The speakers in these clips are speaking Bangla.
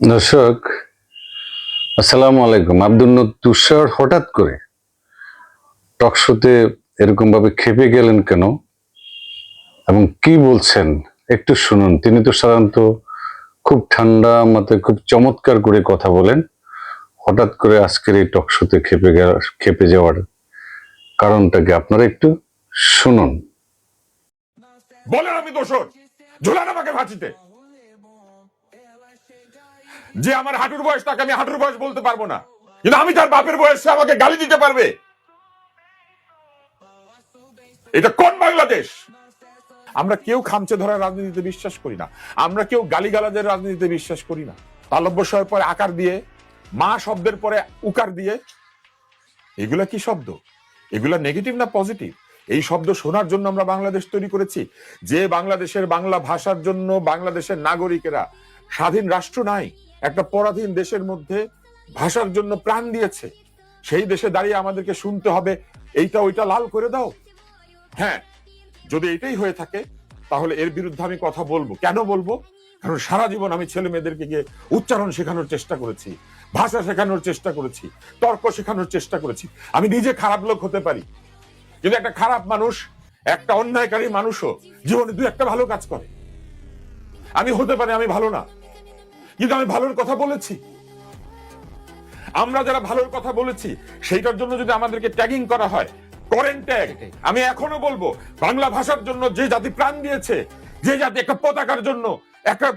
দর্শক, আসসালামু আলাইকুম। আব্দুল তুষার হঠাৎ করে টকশোতে এরকম ভাবে খেপে গেলেন কেন? এবং কি বলছেন? একটু শুনুন। তিনি তো সাধারণত খুব ঠান্ডা মতে খুব চমৎকার করে কথা বলেন। হঠাৎ করে আজকের এই টকশোতে খেপে খেপে যাওয়ার কারণটাকে আপনারা একটু শুনুন। বলেন আমি দোষর। ঝুলান আমাকে ফাঁসিতে। যে আমার হাঁটুর বয়স তাকে আমি হাঁটুর বয়স বলতে পারব না। কিন্তু আমি তার বাপের বয়স আমাকে গালি দিতে পারবে। এটা কোন বাংলাদেশ? আমরা কেউ খামচে ধরার রাজনীতিতে বিশ্বাস করি না। আমরা কেউ গালিগালাজের রাজনীতিতে বিশ্বাস করি না। তালব্যস্বয়ের পরে আকার দিয়ে, মা শব্দের পরে উকার দিয়ে, এগুলা কি শব্দ? এগুলা নেগেটিভ না পজিটিভ এই শব্দ শোনার জন্য আমরা বাংলাদেশ তৈরি করেছি। যে বাংলাদেশের বাংলা ভাষার জন্য বাংলাদেশের নাগরিকেরা স্বাধীন রাষ্ট্র নাই। একটা পরাধীন দেশের মধ্যে ভাষার জন্য প্রাণ দিয়েছে। সেই দেশে দাঁড়িয়ে আমাদেরকে শুনতে হবে, এইটা ওইটা লাল করে দাও। হ্যাঁ যদি এটাই হয়ে থাকে, তাহলে এর বিরুদ্ধে আমি কথা বলব। কেন বলব? কারণ সারা জীবন আমি ছেলে মেয়েদেরকে গিয়ে উচ্চারণ শেখানোর চেষ্টা করেছি, ভাষা শেখানোর চেষ্টা করেছি, তর্ক শেখানোর চেষ্টা করেছি। আমি নিজে খারাপ লোক হতে পারি। কিন্তু একটা খারাপ মানুষ, একটা অন্যায়কারী মানুষও জীবনে দু একটা ভালো কাজ করে, আমি হতে পারি, আমি ভালো না। কিন্তু আমি ভালোর কথা বলেছি। আমরা যারা ভালোর কথা বলেছি সেইটার জন্য যদি আমাদেরকে ট্যাগিং করা হয় করেন ট্যাগ আমি এখনও বলব বাংলা ভাষার জন্য যে জাতি প্রাণ দিয়েছে যে জাতি একটা পতাকার জন্য একটা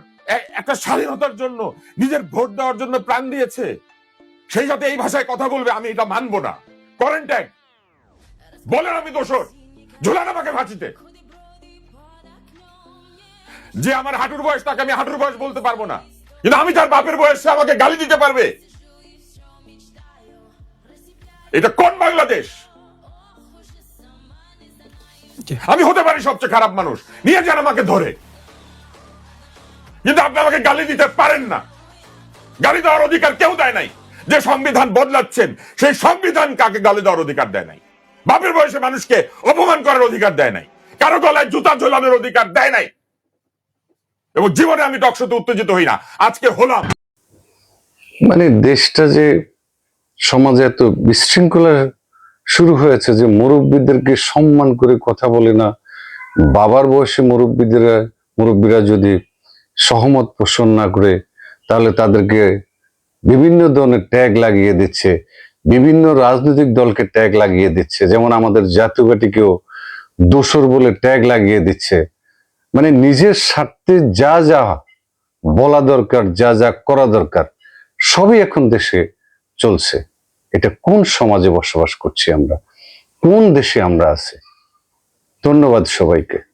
একটা স্বাধীনতার জন্য নিজের ভোট দেওয়ার জন্য প্রাণ দিয়েছে সেই জাতি এই ভাষায় কথা বলবে আমি এটা মানবো না। করেন ট্যাগ বলেন আমি দোষর। ঝুলান আমাকে ফাঁসিতে। যে আমার হাঁটুর বয়স তাকে আমি হাঁটুর বয়স বলতে পারব না। কিন্তু আমি তার বাপের বয়সে আমাকে গালি দিতে পারবে? এটা কোন বাংলাদেশ? আমি হতে পারি সবচেয়ে খারাপ মানুষ। নিয়ে যান আমাকে ধরে। কিন্তু আপনি আমাকে গালি দিতে পারেন না। গালি দেওয়ার অধিকার কেউ দেয় নাই। যে সংবিধান বদলাচ্ছেন সেই সংবিধান কাকে গালি দেওয়ার অধিকার দেয় নাই? বাপের বয়সে মানুষকে অপমান করার অধিকার দেয় নাই। কারও গলায় জুতা ঝোলানোর অধিকার দেয় নাই। এবং জীবনে আমি টকশোতে উত্তেজিত হই না। আজকে হলাম। মানে দেশটা যে সমাজে এত বিশৃঙ্খলা শুরু হয়েছে যে মুরব্বীদেরকে সম্মান করে কথা বলে না, বাবার বয়সে মুরব্বীদেরা, মুরব্বীরা যদি সহমত পোষণ না করে, তাহলে তাদেরকে বিভিন্ন ধরনের ট্যাগ লাগিয়ে দিচ্ছে, বিভিন্ন রাজনৈতিক দলকে ট্যাগ লাগিয়ে দিচ্ছে, যেমন আমাদের জাতীয় পার্টিকেও দোসর বলে ট্যাগ লাগিয়ে দিচ্ছে। মানে নিজের স্বার্থে যা যা বলা দরকার, যা যা করা দরকার, সবই এখন দেশে চলছে। এটা কোন সমাজে বসবাস করছি আমরা? কোন দেশে আমরা আছি? ধন্যবাদ সবাইকে।